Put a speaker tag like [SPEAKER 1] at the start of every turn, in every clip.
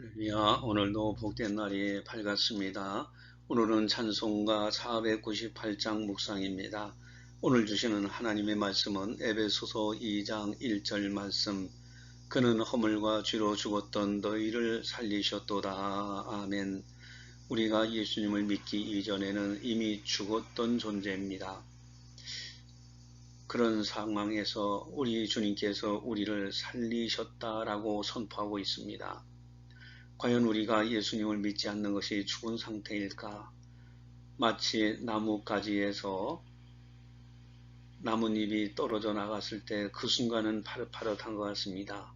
[SPEAKER 1] 할렐루야 오늘도 복된 날이 밝았습니다. 오늘은 찬송가 498장 묵상입니다. 오늘 주시는 하나님의 말씀은 에베소서 2장 1절 말씀 그는 허물과 쥐로 죽었던 너희를 살리셨도다. 아멘 우리가 예수님을 믿기 이전에는 이미 죽었던 존재입니다. 그런 상황에서 우리 주님께서 우리를 살리셨다라고 선포하고 있습니다. 과연 우리가 예수님을 믿지 않는 것이 죽은 상태일까? 마치 나뭇가지에서 나뭇잎이 떨어져 나갔을 때 그 순간은 파릇파릇한 것 같습니다.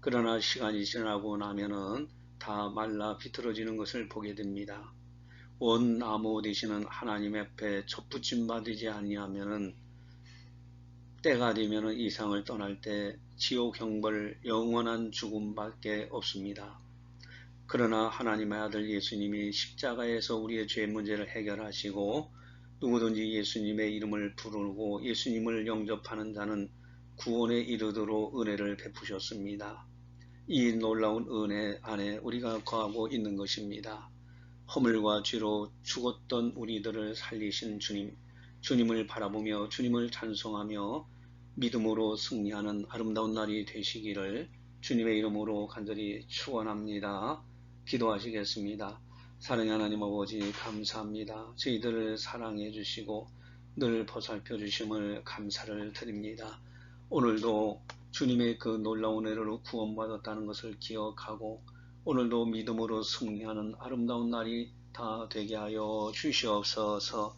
[SPEAKER 1] 그러나 시간이 지나고 나면은 다 말라 비틀어지는 것을 보게 됩니다. 원 나무 되시는 하나님 앞에 접붙임 받지 아니하면은 때가 되면은 이상을 떠날 때 지옥 형벌 영원한 죽음밖에 없습니다. 그러나 하나님의 아들 예수님이 십자가에서 우리의 죄 문제를 해결하시고 누구든지 예수님의 이름을 부르고 예수님을 영접하는 자는 구원에 이르도록 은혜를 베푸셨습니다. 이 놀라운 은혜 안에 우리가 거하고 있는 것입니다. 허물과 죄로 죽었던 우리들을 살리신 주님, 주님을 바라보며 주님을 찬송하며 믿음으로 승리하는 아름다운 날이 되시기를 주님의 이름으로 간절히 축원합니다. 기도하시겠습니다. 사랑의 하나님 아버지 감사합니다. 저희들을 사랑해 주시고 늘 보살펴 주심을 감사를 드립니다. 오늘도 주님의 그 놀라운 애로 구원받았다는 것을 기억하고 오늘도 믿음으로 승리하는 아름다운 날이 다 되게 하여 주시옵소서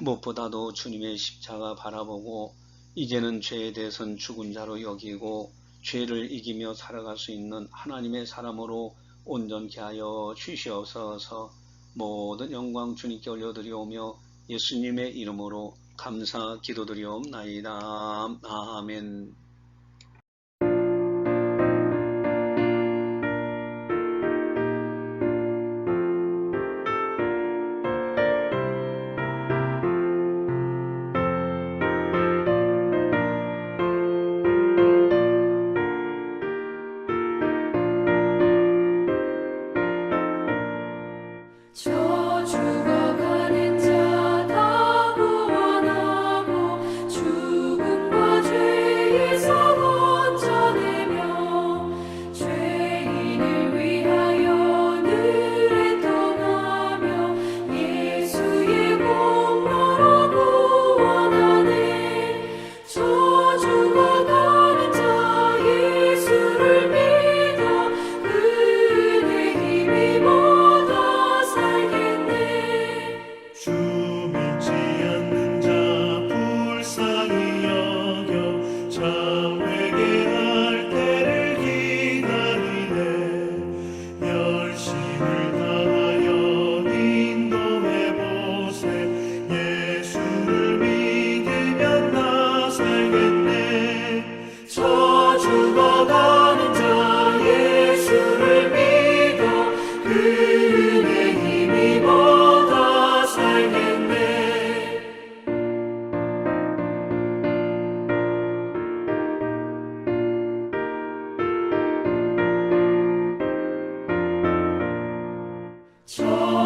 [SPEAKER 1] 무엇보다도 주님의 십자가 바라보고 이제는 죄에 대해서는 죽은 자로 여기고 죄를 이기며 살아갈 수 있는 하나님의 사람으로 온전케 하여 주시옵소서 모든 영광 주님께 올려드리오며 예수님의 이름으로 감사 기도드리옵나이다. 아멘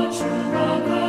[SPEAKER 1] true rock of